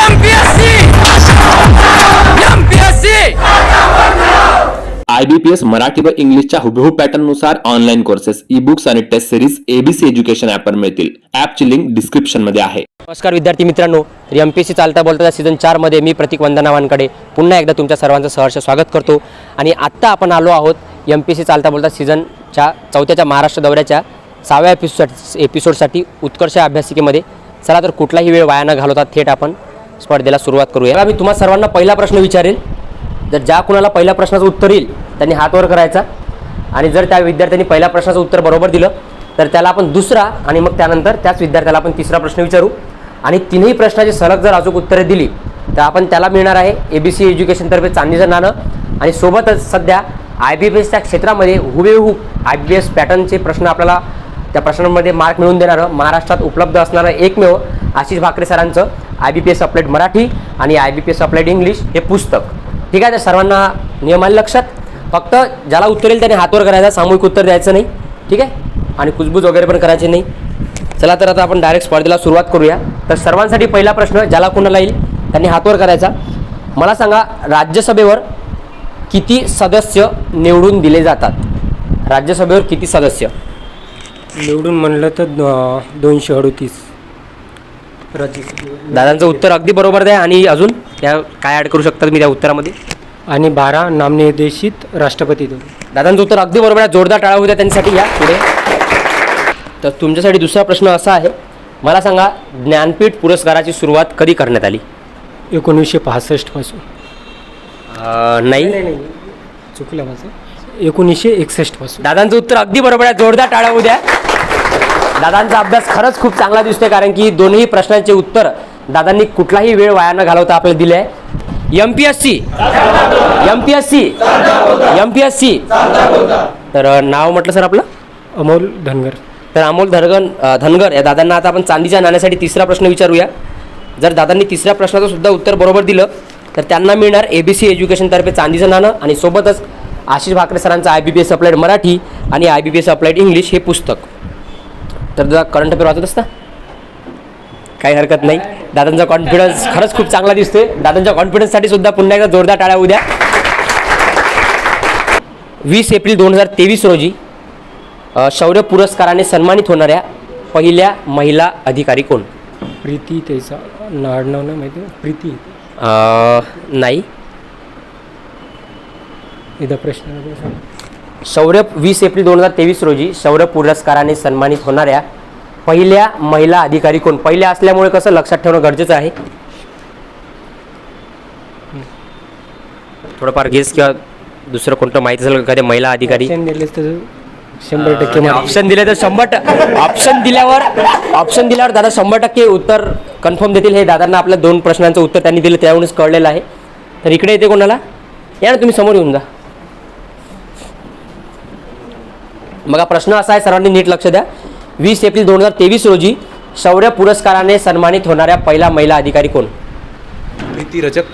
MPSC MPSC I B P S Marathi व इंग्लिशच्या हुबेहूब पॅटर्ननुसार ऑनलाईन कोर्सेस ई बुक्स आणि टेस्ट सिरीज एबीसी एज्युकेशन ॲपवर मिळतील. ॲपची लिंक डिस्क्रिप्शनमध्ये आहे. नमस्कार विद्यार्थी मित्रांनो तर एम पी सी चालता बोलता सीझन चारमध्ये मी प्रतीक वंदनावांकडे पुन्हा एकदा तुमच्या सर्वांचं सहर्ष स्वागत करतो. आणि आत्ता आपण आलो आहोत एम पी सी चालता बोलता सीझनच्या चौथ्याच्या महाराष्ट्र दौऱ्याच्या सहाव्या एपिसोड एपिसोडसाठी उत्कर्ष अभ्यासिकेमध्ये. चला तर कुठलाही वेळ वाया न घालवता थेट आपण स्पर्धेला सुरुवात करूया. बघा, मी तुम्हा सर्वांना पहिला प्रश्न विचारेल. जर ज्या कुणाला पहिल्या प्रश्नाचं उत्तर येईल त्यांनी हातवर करायचा. आणि जर त्या विद्यार्थ्यांनी पहिल्या प्रश्नाचं उत्तर बरोबर दिलं तर त्याला आपण दुसरा आणि मग त्यानंतर त्याच विद्यार्थ्याला आपण तिसरा प्रश्न विचारू. आणि तिन्ही प्रश्नाची सलग जर अचूक उत्तरे दिली तर आपण त्याला मिळणार आहे ए बी सी एज्युकेशनतर्फे चांदीचं नाणं आणि सोबतच सध्या आय बी पी एसच्या क्षेत्रामध्ये हुबेहूब आय बी एस पॅटर्नचे प्रश्न आपल्याला त्या प्रश्नांमध्ये मार्क मिळवून देणारं महाराष्ट्रात उपलब्ध असणारं एकमेव आशिष भाकरे सरांचं. I B P S applied Marathi आणि I B P S applied English हे पुस्तक. ठीक आहे तर सर्वांना नियमाने लक्षात. फक्त ज्याला उत्तर येईल त्याने हातवर करायचा सामूहिक उत्तर द्यायचं नाही. ठीक आहे? आणि कुजबूज वगैरे पण करायची नाही. चला तर आता आपण डायरेक्ट स्पर्धेला सुरुवात करूया. तर सर्वांसाठी पहिला प्रश्न ज्याला कुणाला येईल त्यांनी हातवर करायचा. मला सांगा राज्यसभेवर किती सदस्य निवडून दिले जातात? राज्यसभेवर किती सदस्य? निवडून म्हणलं तर द- दोनशे अडतीस. दादांचं उत्तर अगदी बरोबर द्या आणि अजून त्या काय ॲड करू शकतात मी त्या उत्तरामध्ये? आणि बारा नामनिर्देशित राष्ट्रपती दोन. दादांचं उत्तर अगदी बरोबर आहे. जोरदार टाळा होत्या त्यांच्यासाठी या पुढे. तर तुमच्यासाठी दुसरा प्रश्न असा आहे. मला सांगा ज्ञानपीठ पुरस्काराची सुरुवात कधी करण्यात आली? एकोणीसशे पासष्टपासून नाही. चुकलं माझं. एकोणीसशे एकसष्टपासून दादांचं उत्तर अगदी बरोबर आहे. जोरदार टाळा होऊ द्या. दादांचा अभ्यास खरंच खूप चांगला दिसतोय कारण की दोन्ही प्रश्नांचे उत्तर दादांनी कुठलाही वेळ वाया न घालवता आपल्याला दिले आहे. M P S C M P S C M P S C तर नाव म्हटलं सर आपलं? अमोल धनगर. तर अमोल धनगन धनगर. या दादांना आता आपण चांदीच्या नाण्यासाठी तिसरा प्रश्न विचारूया. जर दादांनी तिसऱ्या प्रश्नाचं सुद्धा उत्तर बरोबर दिलं तर त्यांना मिळणार ए बी सी एज्युकेशनतर्फे चांदीचं नाणं आणि सोबतच आशिष भाकरे सरांचं I B P S applied Marathi आणि I B P S applied English हे पुस्तक. तर दादा करंट अफेअर वाचत असता काही हरकत नाही. दादांचा कॉन्फिडन्स खरंच खूप चांगला दिसतोय. दादांच्या कॉन्फिडन्ससाठी सुद्धा पुन्हा एकदा जोरदार टाळ्या उद्या. वीस एप्रिल दोन हजार तेवीस रोजी शौर्य पुरस्काराने सन्मानित होणाऱ्या पहिल्या महिला अधिकारी कोण? प्रीती त्याचा नाडनाव नाही माहिती. प्रीती. नाही. एकदा प्रश्न. शौर्य वीस एप्रिल दोन हजार तेवीस रोजी शौर्य पुरस्काराने सन्मानित होणाऱ्या पहिल्या महिला अधिकारी कोण? पहिल्या असल्यामुळे कसं लक्षात ठेवणं गरजेचं आहे? थोडंफार गेस किंवा दुसरं कोणतं माहिती असेल एखाद्या महिला अधिकारी? शंभर टक्के. ऑप्शन दिले तर शंभर ऑप्शन दिल्यावर ऑप्शन दिल्यावर दादा शंभर टक्के उत्तर कन्फर्म देतील. हे दादांना आपल्या दोन प्रश्नांचं उत्तर त्यांनी दिलं त्यावरूनच कळलेलं आहे. तर इकडे येते कोणाला? या ना तुम्ही समोर येऊन जा. बघा प्रश्न असा आहे सर्वांनी नीट लक्ष द्या. वीस एप्रिल दोन हजार तेवीस रोजी शौर्य पुरस्काराने सन्मानित होणाऱ्या पहिला महिला अधिकारी कोण? प्रीती रजक.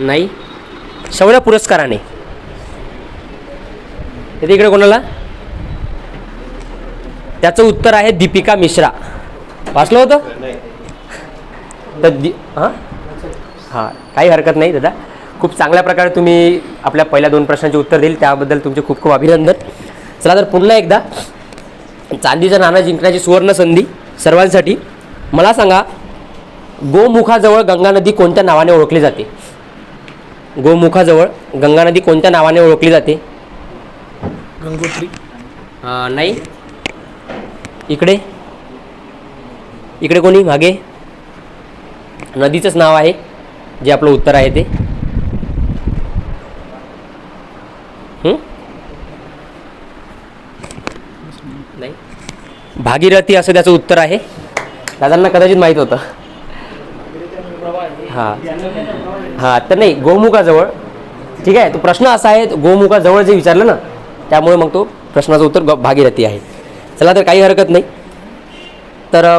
नाही. शौर्य पुरस्काराने. येते इकडे कोणाला? त्याचं उत्तर आहे दीपिका मिश्रा. वाचलं होतं? तर दि हां? हां काही हरकत नाही दादा. खूप चांगल्या प्रकारे तुम्ही आपल्या पहिल्या दोन प्रश्नांचे उत्तर देईल त्याबद्दल तुमचे खूप खूप अभिनंदन. चला तर पुन्हा एकदा. चांदीचं नाणं जिंकण्याची सुवर्ण संधी सर्वांसाठी. मला सांगा गोमुखाजवळ गंगा नदी कोणत्या नावाने ओळखली जाते? गोमुखाजवळ गंगा नदी कोणत्या नावाने ओळखली जाते? गंगोत्री. नाही. इकडे. इकडे कोणी? मागे. नदीचंच नाव आहे जे आपलं उत्तर आहे ते हं? नाही भागीरथी असं त्याचं उत्तर आहे. दादांना कदाचित माहीत होतं. हां. हां तर नाही गोमुखाजवळ. ठीक आहे तो प्रश्न असा आहे गोमुखाजवळ जे विचारलं ना त्यामुळे मग तो प्रश्नाचं उत्तर भागीरथी आहे. चला तर काही हरकत नाही. तर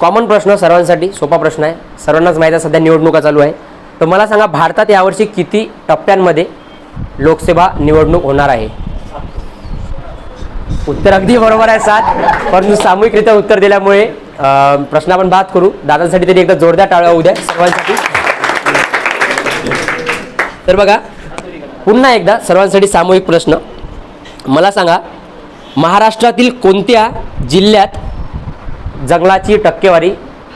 कॉमन प्रश्न सर्वांसाठी सोपा प्रश्न आहे. सर्वांनाच माहीत आहे सध्या निवडणुका चालू आहे. तर मला सांगा भारतात यावर्षी किती टप्प्यांमध्ये लोकसभा निवडणूक होणार आहे? उत्तर अगदी बरोबर आहे सात. परंतु सामूहिकरित्या उत्तर दिल्यामुळे प्रश्न आपण बाद करू. दादांसाठी तरी एकदा जोरदार टाळ्या होऊ द्या सर्वांसाठी. तर बघा पुन्हा एकदा सर्वांसाठी सामूहिक प्रश्न. मला सांगा महाराष्ट्रातील कोणत्या जिल्ह्यात जंगलाची टक्केवारी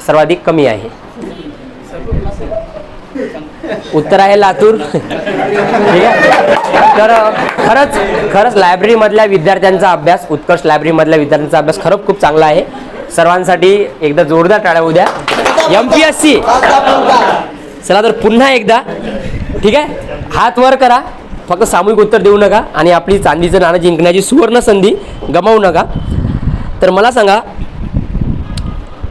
सर्वाधिक कमी आहे? उत्तर आहे लातूर. ठीक आहे? तर खरंच खरंच लायब्ररीमधल्या विद्यार्थ्यांचा अभ्यास उत्कर्ष लायब्ररीमधल्या विद्यार्थ्यांचा अभ्यास खरंच खूप चांगला आहे. सर्वांसाठी एकदा जोरदार टाळ्या उद्या. एम पी एस सी चला तर पुन्हा एकदा. ठीक आहे? हात वर करा. फक्त सामूहिक उत्तर देऊ नका आणि आपली चांदीचं नाणं जिंकण्याची सुवर्ण संधी गमावू नका. तर मला सांगा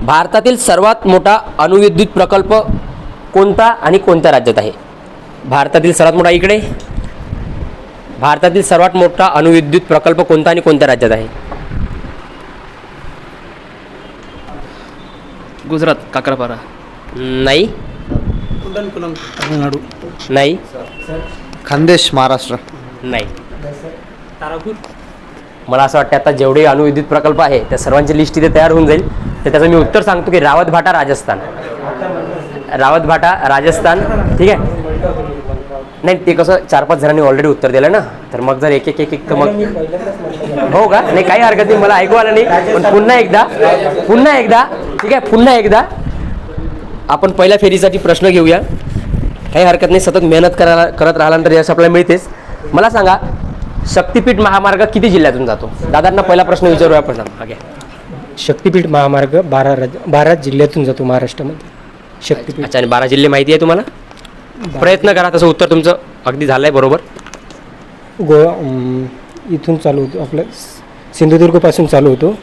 भारतातील सर्वात मोठा अणुविद्युत प्रकल्प कोणता आणि कोणत्या राज्यात आहे? भारतातील सर्वात मोठा इकडे. भारतातील सर्वात मोठा अणुविद्युत प्रकल्प कोणता आणि कोणत्या राज्यात आहे? गुजरात काकरापारा. नाही. तामिळनाडू. नाही. खानदेश महाराष्ट्र. नाही. मला असं वाटतं आता जेवढे अणुविद्युत प्रकल्प आहे त्या सर्वांची लिस्ट इथे तयार होऊन जाईल. तर त्याचं मी उत्तर सांगतो की रावत भाटा राजस्थान. रावत भाटा राजस्थान. ठीक आहे? नाही ते कसं चार पाच जणांनी ऑलरेडी उत्तर दिलं ना. तर मग जर एक एक एक एक तर मग हो का? नाही काही हरकत नाही मला ऐकू आलं नाही. पण पुन्हा एकदा पुन्हा एकदा ठीक आहे पुन्हा एकदा आपण पहिल्या फेरीसाठी प्रश्न घेऊया. काही हरकत नाही सतत मेहनत करायला करत राहिल्यानंतर यश आपल्याला मिळतेच. मला सांगा शक्तिपीठ महामार्ग किती जिल्ह्यातून जातो? दादांना पहिला प्रश्न विचारूया आपण. हा घ्या. शक्तिपीठ महामार्ग बारा राज्य बारा जिल्ह्यातून जातो महाराष्ट्रामध्ये. शक्तिपीठ. अच्छा आणि बारा जिल्हे माहिती आहे तुम्हाला? प्रयत्न करा तसं उत्तर तुमचं अगदी झालं आहे बरोबर. गो अं, इथून चालू होतो. आपलं स- सिंधुदुर्गपासून चालू होतो?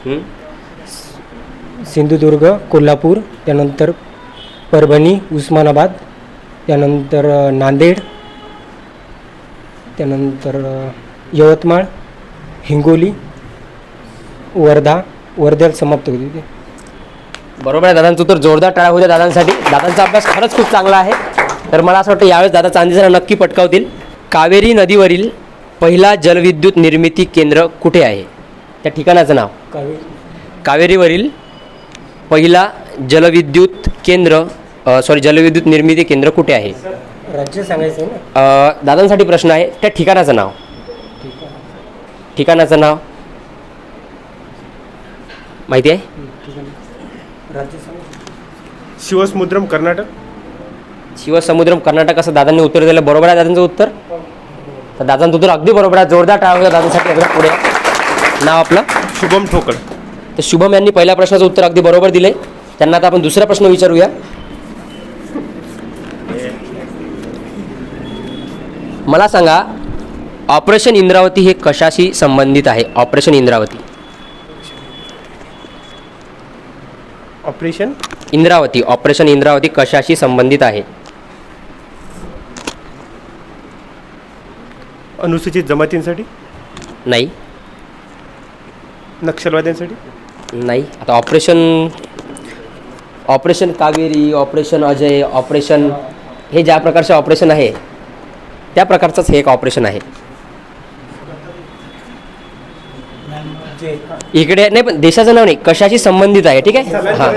सिंधुदुर्ग कोल्हापूर त्यानंतर परभणी उस्मानाबाद त्यानंतर अं, नांदेड त्यानंतर अं, यवतमाळ हिंगोली वर्धा वर्ध्याला समाप्त होती. ते बरोबर आहे दादांचं उत्तर जोरदार टाळा होत्या दादांसाठी. दादांचा अभ्यास खरंच खूप चांगला आहे. तर मला असं वाटतं यावेळेस दादा चांदीचा नक्की पटकावतील. कावेरी नदीवरील पहिला जलविद्युत निर्मिती केंद्र कुठे आहे? त्या ठिकाणाचं नाव. कावेरीवरील पहिला जलविद्युत केंद्र सॉरी जलविद्युत निर्मिती केंद्र कुठे आहे? राज्य सांगायचं आहे ना? अ, दादांसाठी प्रश्न आहे त्या ठिकाणाचं नाव. ठिकाणाचं नाव. माहिती आहे? शिवसमुद्रम कर्नाटक. शिवसमुद्रम कर्नाटक असं दादांनी उत्तर दिलं. बरोबर आहे दादांचं उत्तर? तर दादांचं उत्तर अगदी बरोबर आहे. जोरदार टाळा होता दादांसाठी एकदा पुढे. नाव आपलं? शुभम ठोकळ तर शुभम यांनी पहिल्या प्रश्नाचं उत्तर अगदी बरोबर दिले त्यांना आता आपण दुसरा प्रश्न विचारूया. मला सांगा ऑपरेशन इंद्रावती हे कशाशी संबंधित आहे? Operation Indravati. Operation? Indravati operation Indravati कशाशी संबंधित आहे? अनुसूचित जमातींसाठी? नाही. नक्षलवाद्यांसाठी? नाही. आता operation operation Kaveri operation Ajay operation हे ज्या प्रकारचे ऑपरेशन आहे त्या प्रकारचंच हे एक ऑपरेशन आहे. इकडे नाही पण देशाचं नाव नाही कशाशी संबंधित आहे ठीक आहे? हां.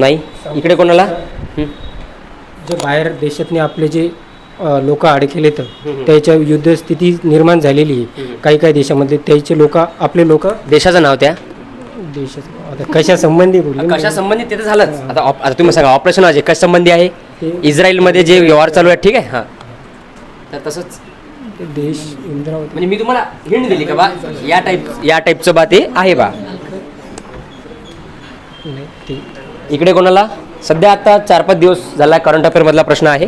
नाही. इकडे कोणाला. जे बाहेर देशातले आपले जे लोक अडकेले तर त्याच्या युद्ध स्थिती निर्माण झालेली आहे. काही काही देशामध्ये त्याचे लोक आपले लोक देशाचं नाव त्या? आता कशा संबंधी बोलले कशा संबंधित ते तर झालंच. आता ऑप- आता तुम्ही सांगा ऑपरेशन अजय कशा संबंधी आहे? इस्रायलमध्ये जे व्यवहार चालू आहे ठीक आहे? हां. तर तसंच. देश इंद्रावती. म्हणजे मी तुम्हाला हिंट दिली का बा? या टाईप या टाईपचं बा ते आहे बा. नाही, ते इकडे कोणाला? सध्या आता चार पाच दिवस झाला करंट अफेअरमधला प्रश्न आहे.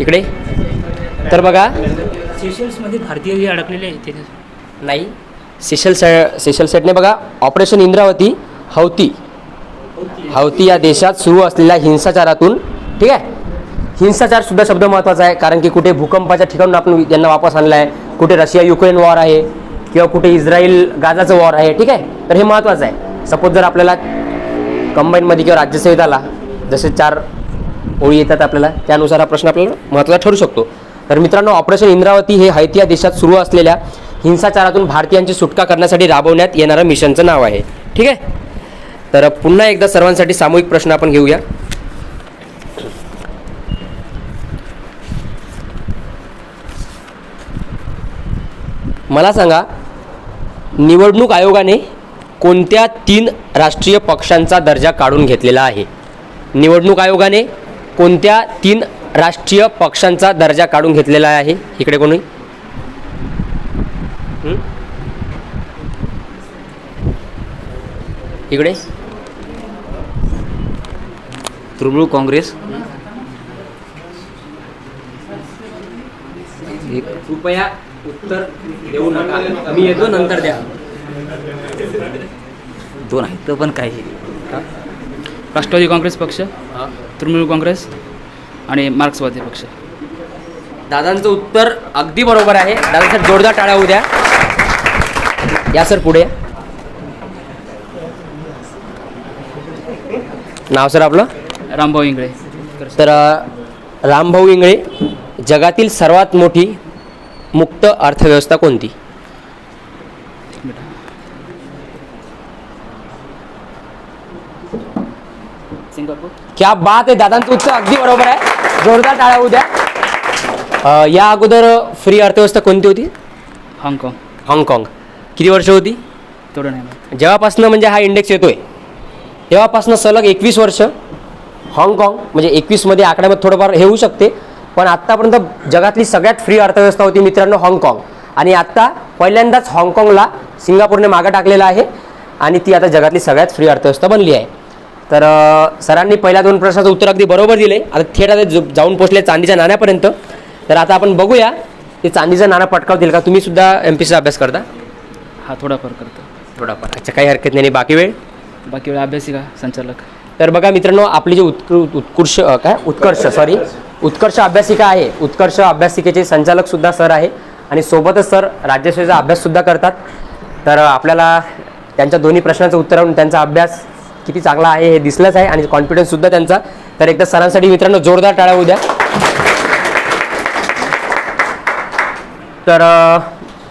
इकडे? तर बघा. सेशल्समध्ये भारतीय जे अडकलेले आहेत ते नाही. सेशल से सेशल सेटने बघा. ऑपरेशन इंद्रावती हौती. हौती या देशात सुरू असलेल्या हिंसाचारातून ठीक आहे? हिंसाचार सुद्धा शब्द महत्त्वाचा आहे कारण की कुठे भूकंपाच्या ठिकाणून आपण यांना वापस आणलं आहे कुठे रशिया युक्रेन वॉर आहे किंवा कुठे इस्रायल गाजाचं वॉर आहे ठीक आहे? तर हे महत्त्वाचं आहे. सपोज जर आपल्याला कंबाईनमध्ये किंवा राज्यसेवेत आला जसे चार ओळी येतात आपल्याला. त्यानुसार हा प्रश्न आपल्याला महत्त्वाचा ठरू शकतो. तर मित्रांनो ऑपरेशन इंद्रावती हे हैत या देशात सुरू असलेल्या हिंसाचारातून भारतीयांची सुटका करण्यासाठी राबवण्यात येणारं मिशनचं नाव आहे. ठीक आहे? तर पुन्हा एकदा सर्वांसाठी सामूहिक प्रश्न आपण घेऊया. मला सांगा निवडणूक आयोगाने कोणत्या तीन राष्ट्रीय पक्षांचा दर्जा काढून घेतलेला आहे? निवडणूक आयोगाने कोणत्या तीन राष्ट्रीय पक्षांचा दर्जा काढून घेतलेला आहे? इकडे कोणी? हं? इकडे? तृणमूल काँग्रेस. एक. कृपया उत्तर देऊ नका. मी येतो नंतर द्या. दोन आहेत पण काही. राष्ट्रवादी काँग्रेस पक्ष? तृणमूल काँग्रेस आणि मार्क्सवादी पक्ष. दादांचं उत्तर अगदी बरोबर आहे. दादा जोरदार टाळ्या होऊ द्या. या सर पुढे. नाव सर आपलं? रामभाऊ इंगळे. तर रामभाऊ इंगळे जगातील सर्वात मोठी मुक्त अर्थव्यवस्था कोणती? क्या बात आहे दादांचं उत्तर अगदी बरोबर आहे. जोरदार टाळ्या होऊ द्या. अ, या अगोदर फ्री अर्थव्यवस्था कोणती होती? हाँगकाँग. हाँगकाँग. किती वर्ष होती? तेवढं नाही. जेव्हापासनं म्हणजे हा इंडेक्स येतोय तेव्हापासनं सलग एकवीस वर्ष हाँगकाँग म्हणजे एकवीसमध्ये आकड्यामध्ये थोडंफार हे होऊ शकते. पण आत्तापर्यंत जगातली सगळ्यात फ्री अर्थव्यवस्था होती मित्रांनो हाँगकाँग. आणि आत्ता पहिल्यांदाच हाँगकाँगला सिंगापूरने मागं टाकलेलं आहे. आणि ती आता जगातली सगळ्यात फ्री अर्थव्यवस्था बनली आहे. तर सरांनी पहिल्या दोन प्रश्नाचं उत्तर अगदी बरोबर दिले. आता थेट आता जाऊन पोचले चांदीच्या नाण्यापर्यंत. तर आता आपण बघूया ते चांदीचं नाणं पटकावतील का? तुम्ही सुद्धा एम पी अभ्यास करता? हा थोडाफार करतो. थोडाफार. अच्छा काही हरकत नाही बाकी वेळ? बाकी वेळ अभ्यासिका संचालक? तर बघा मित्रांनो आपली जी उत्कृ उत्कृष्ट काय? उत्कर्ष सॉरी उत्कर्ष अभ्यासिका आहे. उत्कर्ष अभ्यासिकेचे संचालक सुद्धा सर आहे. आणि सोबतच सर राज्यसेवेचा अभ्याससुद्धा करतात. तर आपल्याला त्यांच्या दोन्ही प्रश्नाचं उत्तरावरून त्यांचा अभ्यास किती चांगला आहे हे दिसलंच आहे आणि कॉन्फिडन्ससुद्धा त्यांचा. तर एकदा सरांसाठी मित्रांनो जोरदार टाळ्या होऊ द्या तर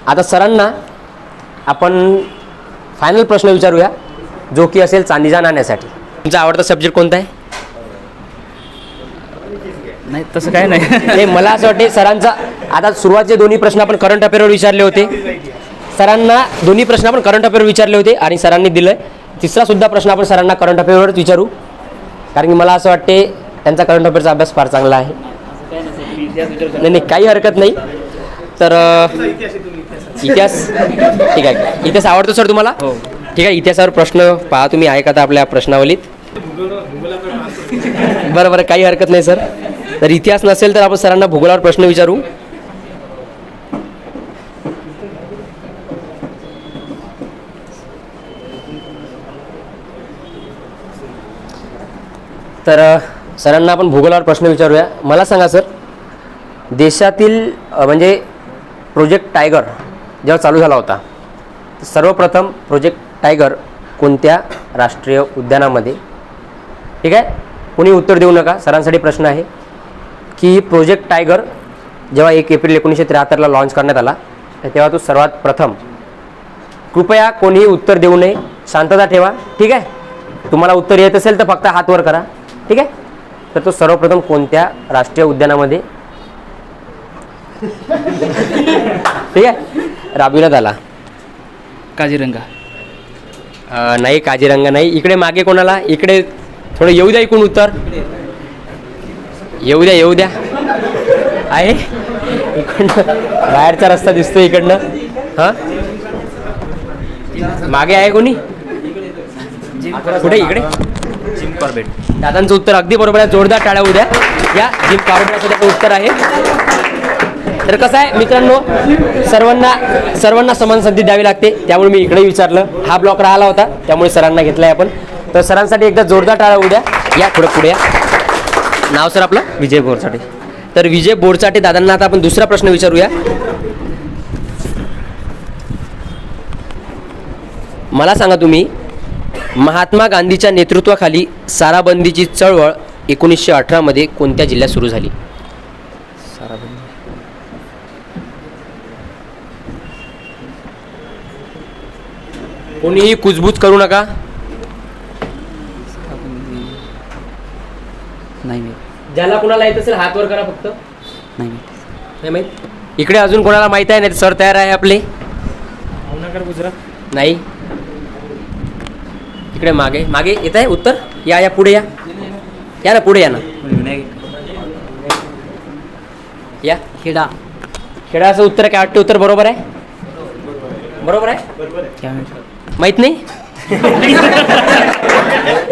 आता सरांना आपण फायनल प्रश्न विचारूया. जो की असेल चांदीच्या नाण्यासाठी. तुमचा आवडता सब्जेक्ट कोणता आहे? नाही तसं काय नाही. मला असं वाटते सरांचा आता सुरुवातीचे दोन्ही प्रश्न आपण करंट अफेअरवर विचारले होते सरांना दोन्ही प्रश्न आपण करंट अफेअर विचारले होते आणि सरांनी दिलं तिसरा सुद्धा प्रश्न आपण सरांना करंट अफेअरवरच विचारू. कारण की मला असं वाटते त्यांचा करंट अफेअरचा अभ्यास फार चांगला आहे. नाही नाही काही हरकत नाही. तर इतिहास. ठीक आहे. इतिहास आवडतो सर तुम्हाला? हो. ठीक आहे इतिहासावर प्रश्न पहा तुम्ही. आहे का आता आपल्या प्रश्नावलीत? बरं बरं काही हरकत नाही सर. तर इतिहास नसेल तर आपण सरांना भूगोलावर प्रश्न विचारू. तर सरांना आपण भूगोलावर प्रश्न विचारूया. मला सांगा सर देशातील म्हणजे प्रोजेक्ट टायगर जेव्हा चालू झाला होता सर्वप्रथम प्रोजेक्ट टायगर कोणत्या राष्ट्रीय उद्यानामध्ये? ठीक आहे? कोणी उत्तर देऊ नका सरांसाठी प्रश्न आहे की प्रोजेक्ट टायगर जेव्हा एक एप्रिल एकोणीसशे त्र्याहत्तरला लॉन्च करण्यात आला तर तेव्हा तो सर्वात प्रथम. कृपया कोणीही उत्तर देऊ नये शांतता ठेवा ठीक आहे? तुम्हाला उत्तर येत असेल तर फक्त हात वर करा. ठीक आहे? तर तो सर्वप्रथम कोणत्या राष्ट्रीय उद्यानामध्ये? ठीक आहे? राबविण्यात आला. काझीरंगा. अ, नाही काजीरंगा नाही. इकडे मागे कोणाला? इकडे थोडं येऊ द्या इकडून उत्तर. येऊ द्या येऊ द्या. आहे? इकडनं बाहेरचा रस्ता दिसतो इकडनं. हां? मागे आहे कोणी? कुठे? इकडे? जिम कॉर्बेट दादांचं उत्तर अगदी बरोबर आहे. जोरदार टाळ्या उद्या. या जिम त्याचं उत्तर आहे. तर कसं आहे मित्रांनो सर्वांना सर्वांना समान संधी द्यावी लागते. त्यामुळे मी इकडे विचारलं. हा ब्लॉक राहिला होता त्यामुळे सरांना घेतलाय आपण. तर सरांसाठी एकदा जोरदार टाळा उद्या. या थोडं पुढे या. नाव सर आपलं? विजय बोरसाटे तर विजय बोरसाटे दादांना आता आपण दुसरा प्रश्न विचारूया. मला सांगा तुम्ही महात्मा गांधीच्या नेतृत्वाखाली साराबंदीची चळवळ एकोणीसशे अठरामध्ये कोणत्या जिल्ह्यात सुरू झाली? कोणीही कुजबूज करू नका. नाही ज्याला कोणाला येत असेल हात वर करा फक्त. नाही माहीत. इकडे अजून कोणाला माहीत आहे? नाही तर सर तयार आहे आपले. गुजरात. नाही. इकडे मागे. मागे येत आहे? उत्तर? या या पुढे या. या ना पुढे या ना. या. खेडा. खेळाचं उत्तर काय? वाटतं उत्तर बरोबर आहे? बरोबर आहे? माहिती नाही?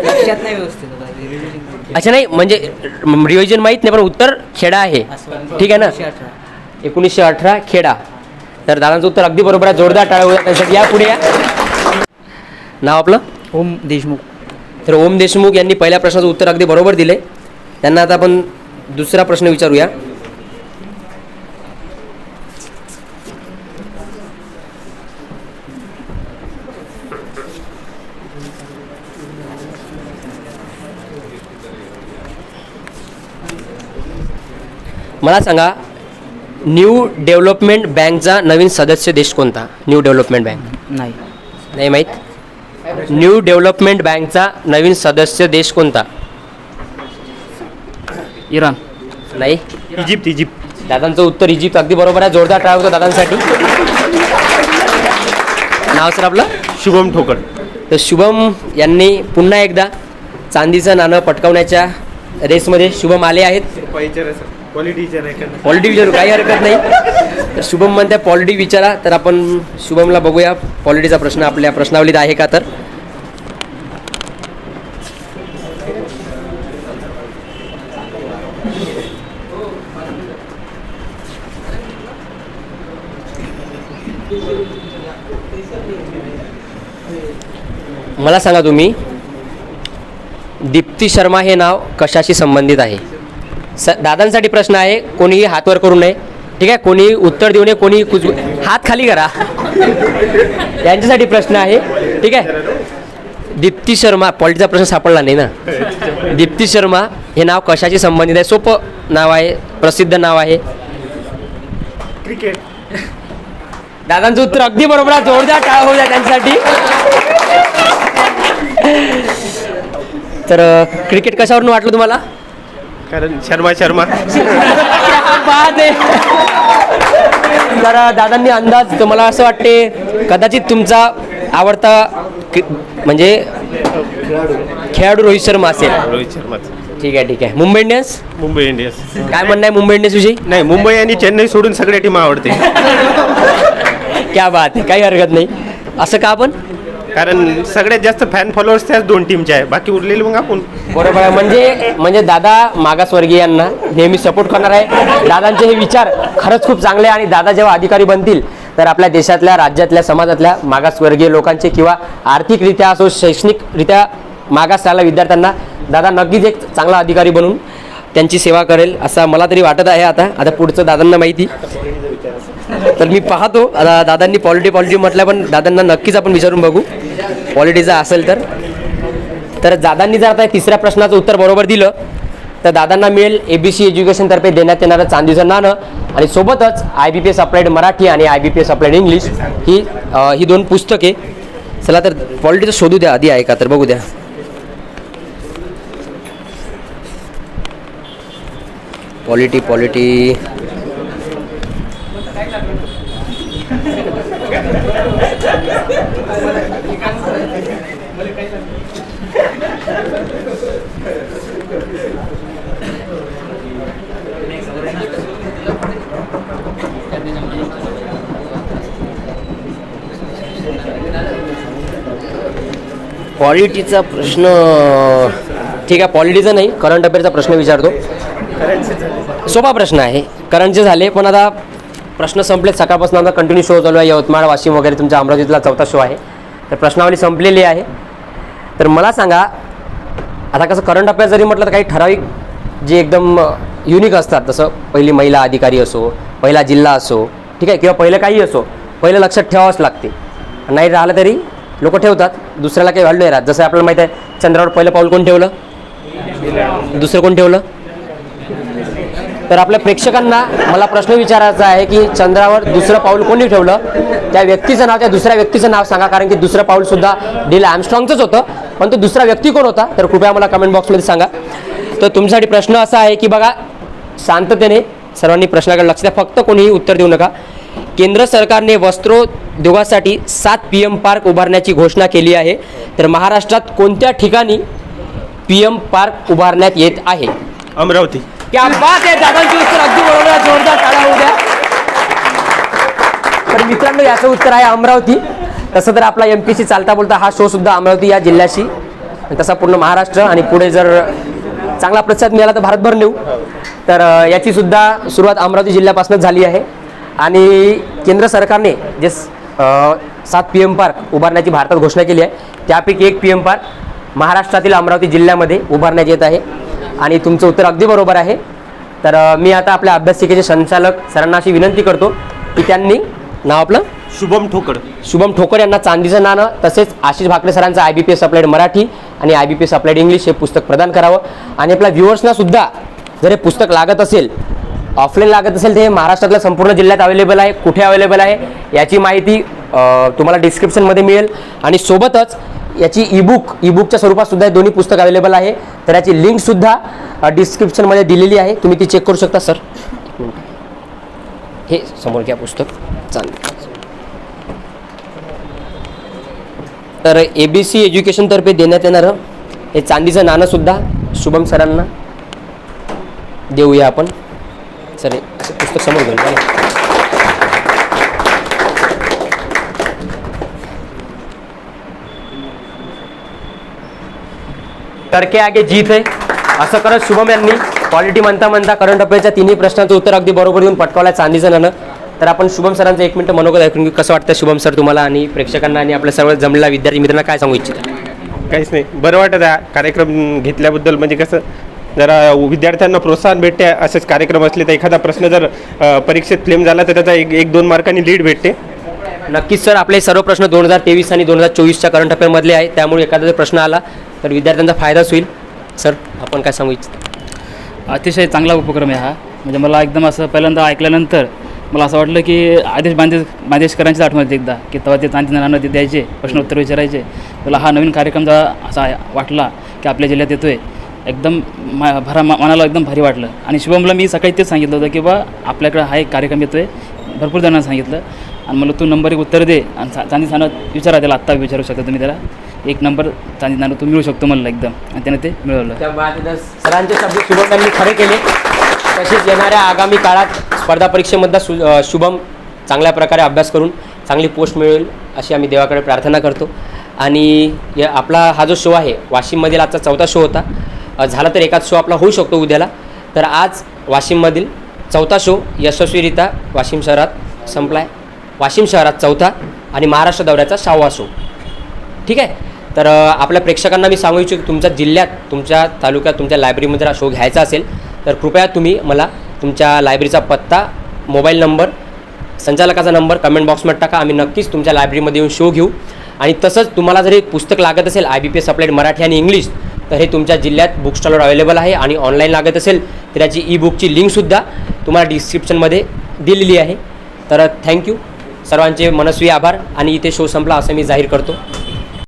लक्षात नाही व्यवस्थित अच्छा नाही म्हणजे रिव्हिजन माहीत नाही पण उत्तर खेडा आहे. ठीक आहे ना? एकोणीसशे अठरा खेडा. तर दादांचं उत्तर अगदी बरोबर आहे. जोरदार टाळा होता त्यासाठी या पुढे या. नाव आपलं? ओम देशमुख. तर ओम देशमुख यांनी पहिल्या प्रश्नाचं उत्तर अगदी बरोबर दिले. त्यांना आता आपण दुसरा प्रश्न विचारूया. मला सांगा न्यू डेव्हलपमेंट बँकचा नवीन सदस्य देश कोणता? New development bank. नाही. नाही माहीत? न्यू डेव्हलपमेंट बँकचा नवीन सदस्य देश कोणता? इराण. नाही? Egypt Egypt. दादांचं उत्तर इजिप्त. अगदी बरोबर आहे. जोरदार टाळ होतं दादांसाठी. नाव सर आपलं? शुभम ठोकळ. तर शुभम यांनी पुन्हा एकदा चांदीचं नाणं पटकावण्याच्या रेसमध्ये शुभम आले आहेत. पॉलिटी विचारू काही हरकत नाही. तर शुभम म्हणते पॉलिटी विचारा. तर आपण शुभमला बघूया. पॉलिटीचा प्रश्न आपल्या प्रश्नावलीत आहे का तर? मला सांगा तुम्ही दीप्ती शर्मा हे नाव कशाशी संबंधित आहे? स दादांसाठी प्रश्न आहे कोणीही हात वर करू नये. ठीक आहे? कोणी उत्तर देऊ नये कोणी कुच हात खाली करा. यांच्यासाठी प्रश्न आहे. ठीक आहे? दीप्ती शर्मा पॉलिटीचा प्रश्न सापडला नाही ना? दीप्ती शर्मा हे नाव कशाशी संबंधित आहे? सोपं नाव आहे प्रसिद्ध नाव आहे. क्रिकेट. दादांचं उत्तर अगदी बरोबर आहे. जोरदार टाळ होऊ द्या त्यांच्यासाठी. तर क्रिकेट कशावरून वाटलं तुम्हाला? कारण शर्मा शर्मा. क्या बात आहे तर दादांनी अंदाज तुम्हाला असं वाटते कदाचित तुमचा आवडता म्हणजे खेळाडू रोहित शर्मा असेल. रोहित शर्मा ठीक आहे ठीक आहे. मुंबई इंडियन्स? मुंबई इंडियन्स. काय म्हणणं आहे मुंबई इंडियन्स विषयी? नाही मुंबई आणि चेन्नई सोडून सगळ्या टीम आवडते क्या बात आहे काही हरकत नाही. असं का आपण? कारण सगळ्यात जास्त फॅन फॉलोअर्स त्याच दोन टीमचे आहे बाकी उरलेले मग आपण. बरोबर आहे. म्हणजे म्हणजे दादा मागासवर्गीयांना नेहमी सपोर्ट करणार आहे. दादांचे हे विचार खरंच खूप चांगले आहे आणि दादा जेव्हा अधिकारी बनतील तर आपल्या देशातल्या राज्यातल्या समाजातल्या मागासवर्गीय लोकांचे किंवा आर्थिकरित्या असो शैक्षणिकरित्या मागास राहिल्या विद्यार्थ्यांना दादा नक्कीच एक चांगला अधिकारी बनून त्यांची सेवा करेल असं मला तरी वाटत आहे आता. आता पुढचं दादांना माहिती. तर मी पाहतो. दादांनी पॉलिटी पॉलिटी म्हटलं पण दादांना नक्कीच आपण विचारून बघू. क्वालिटीचा असेल तर. तर दादांनी जर आता तिसऱ्या प्रश्नाचं उत्तर बरोबर दिलं तर दादांना मिळेल ए बी सी एज्युकेशनतर्फे देण्यात येणारं चांदीचं नाणं. आणि सोबतच I B P S applied Marathi आणि I B P S applied English ही ही दोन पुस्तके. चला तर क्वालिटीचं शोधू द्या आधी आहे का तर बघू द्या. पॉलिटी पॉलिटी पॉलिटीचा प्रश्न ठीक आहे क्वालिटीचा नाही करंट अफेअरचा प्रश्न विचारतो. सोपा प्रश्न आहे करंटचे झाले पण आता प्रश्न संपलेत सकाळपासून आता कंटिन्यू शो चालू आहे यवतमाळ वाशिम वगैरे तुमच्या अमरावतीतला चौथा शो आहे. तर प्रश्नावली संपलेली आहे. तर मला सांगा आता कसं करंट अफेअर जरी म्हटलं तर काही ठराविक जे एकदम युनिक असतात तसं पहिली महिला अधिकारी असो पहिला जिल्हा असो ठीक आहे किंवा पहिलं काही असो पहिलं लक्षात ठेवावंच लागते. नाही राहिलं तरी लोक ठेवतात. दुसऱ्याला काही व्हॅल्यू नाही राहत. जसं आपल्याला माहीत आहे चंद्रावर पहिलं पाऊल कोण ठेवलं? दुसरं कोण ठेवलं? तर आपल्या प्रेक्षकांना मला प्रश्न विचारायचा आहे की चंद्रावर दुसरं पाऊल कोणी ठेवलं? त्या व्यक्तीचं नाव त्या दुसऱ्या व्यक्तीचं नाव सांगा कारण की दुसरं पाऊल सुद्धा डील आमस्ट्रॉंगचंच होतं. पण तो दुसरा व्यक्ती कोण होता? तर कृपया मला कमेंट बॉक्समध्ये सांगा. तर तुमच्यासाठी प्रश्न असा आहे की बघा शांततेने सर्वांनी प्रश्नाकडे लक्ष द्या. फक्त कोणीही उत्तर देऊ नका. केंद्र सरकारने वस्त्रोद्योगासाठी सात पी एम पार्क उभारण्याची घोषणा केली आहे. तर महाराष्ट्रात कोणत्या ठिकाणी पी एम पार्क उभारण्यात येत आहे? अमरावती. क्या बात आहे दादांची उत्तर अगदी बरोबर. जोरदार होऊ द्या. तर मित्रांनो याचं उत्तर आहे अमरावती. तसं तर आपला एम पी सी चालता बोलता हा शो सुद्धा अमरावती या जिल्ह्याशी. तसा पूर्ण महाराष्ट्र आणि पुढे जर चांगला प्रतिसाद मिळाला तर भारतभर नेऊ. तर याची सुद्धा सुरुवात अमरावती जिल्ह्यापासूनच झाली आहे. आणि केंद्र सरकारने जे सात पी एम पार्क उभारण्याची भारतात घोषणा केली आहे त्यापैकी एक पी एम पार्क महाराष्ट्रातील अमरावती जिल्ह्यामध्ये उभारण्यात येत आहे. आणि तुमचं उत्तर अगदी बरोबर आहे. तर मी आता आपल्या अभ्यासिकेचे संचालक सरांना अशी विनंती करतो की त्यांनी नाव आपलं? शुभम ठोकड. शुभम ठोकर यांना चांदीचं नाणं तसेच आशिष भाकरे सरांचं I B P S applied Marathi आणि I B P S applied English हे पुस्तक प्रदान करावं. आणि आपल्या व्ह्युअर्सना सुद्धा जर हे पुस्तक लागत असेल ऑफलाईन लागत असेल तर हे महाराष्ट्रातल्या संपूर्ण जिल्ह्यात अवेलेबल आहे. कुठे अवेलेबल आहे? याची माहिती तुम्हाला डिस्क्रिप्शनमध्ये मिळेल. आणि सोबतच याची ईबुक ईबुकच्या स्वरूपात सुद्धा हे दोन्ही पुस्तक अवेलेबल आहे. तर याची लिंकसुद्धा डिस्क्रिप्शनमध्ये दिलेली आहे. तुम्ही ती चेक करू शकता सर हे समोर घ्या पुस्तक. चालेल. तर ए बी सी एज्युकेशनतर्फे देण्यात येणारं हे चांदीचं नाणंसुद्धा शुभम सरांना देऊया आपण. सर असं पुस्तक समोर घेऊन. टर्के आगे जीत आहे असं करत शुभम यांनी क्वालिटी म्हणता म्हणता करंट अफेअरच्या तिन्ही प्रश्नांचं उत्तर अगदी बरोबर देऊन पटकावलं चांदीचं नाणं तर आपण शुभम सरांचं एक मिनिट मनोगत ऐकून घेऊ. कसं वाटतं शुभम सर तुम्हाला आणि प्रेक्षकांना आणि आपल्या सर्व जमलेल्या विद्यार्थी मित्रांना काय सांगू इच्छिता? काहीच नाही. बरं वाटत आहे कार्यक्रम घेतल्याबद्दल. म्हणजे कसं जरा विद्यार्थ्यांना प्रोत्साहन भेटते असेच कार्यक्रम असले तर एखादा प्रश्न जर परीक्षेत क्लेम झाला तर त्याचा एक एक दोन मार्कांनी लीड भेटते. नक्कीच सर. आपले सर्व प्रश्न दोन हजार तेवीस आणि दोन हजार चोवीसच्या करंट अफेअरमधले आहे त्यामुळे एखादा जर प्रश्न आला तर विद्यार्थ्यांचा फायदाच होईल. सर आपण काय सांगू इच्छिता? अतिशय चांगला उपक्रम आहे हा. म्हणजे मला एकदम असं पहिल्यांदा ऐकल्यानंतर मला असं वाटलं की आदेश बांदेश बांदेशकरांचीच आठवण येते एकदा की तेव्हा ते चांदी नाणं ते द्यायचे प्रश्नोत्तर विचारायचे. मला हा नवीन कार्यक्रम जेव्हा असा वाटला की आपल्या जिल्ह्यात येतो आहे एकदम मा भरा मनाला एकदम भारी वाटलं. आणि शुभमला मी सकाळी तेच सांगितलं होतं की बा आपल्याकडं हा एक कार्यक्रम येतो आहे भरपूर जणांना सांगितलं. आणि मला तू नंबर एक उत्तर दे. आणि चा- चांदी नाणं विचारा त्याला आत्ता विचारू शकता तुम्ही त्याला. एक नंबर चांदी नाणं तू मिळू शकतो म्हणलं एकदम. आणि त्याने ते मिळवलं. सरांचे शब्द शुभमदांनी खरे केले. तसेच येणाऱ्या आगामी काळात स्पर्धा परीक्षेमधला सु शुभम चांगल्या प्रकारे अभ्यास करून चांगली पोस्ट मिळेल अशी आम्ही देवाकडे प्रार्थना करतो. आणि या आपला हा जो शो आहे वाशिममधील आजचा चौथा शो होता. झाला तर एकाच शो आपला होऊ शकतो उद्याला. तर आज वाशिममधील चौथा शो यशस्वीरित्या वाशिम शहरात संपला आहे वाशिम शहरात चौथा आणि महाराष्ट्र दौऱ्याचा सहावा शो. ठीक आहे? तर आपल्या प्रेक्षकांना मी सांगू इच्छितो तुमच्या जिल्ह्यात तुमच्या तालुक्यात तुमच्या लायब्ररीमध्ये हा शो घ्यायचा असेल तर कृपया तुम्ही मला तुमच्या लायब्ररीचा पत्ता मोबाईल नंबर संचालकाचा नंबर कमेंट बॉक्समध्ये टाका. आम्ही नक्कीच तुमच्या लायब्ररीमध्ये येऊन शो घेऊ. आणि तसंच तुम्हाला जर पुस्तक लागत असेल I B P S applied Marathi आणि इंग्लिश तर हे तुमच्या जिल्ह्यात बुक स्टॉलवर अवेलेबल आहे आणि ऑनलाईन लागत असेल तर याची ई बुकची लिंकसुद्धा तुम्हाला डिस्क्रिप्शनमध्ये दिलेली आहे. तर थँक्यू सर्वांचे मनस्वी आभार आणि इथे शो संपला असं मी जाहीर करतो.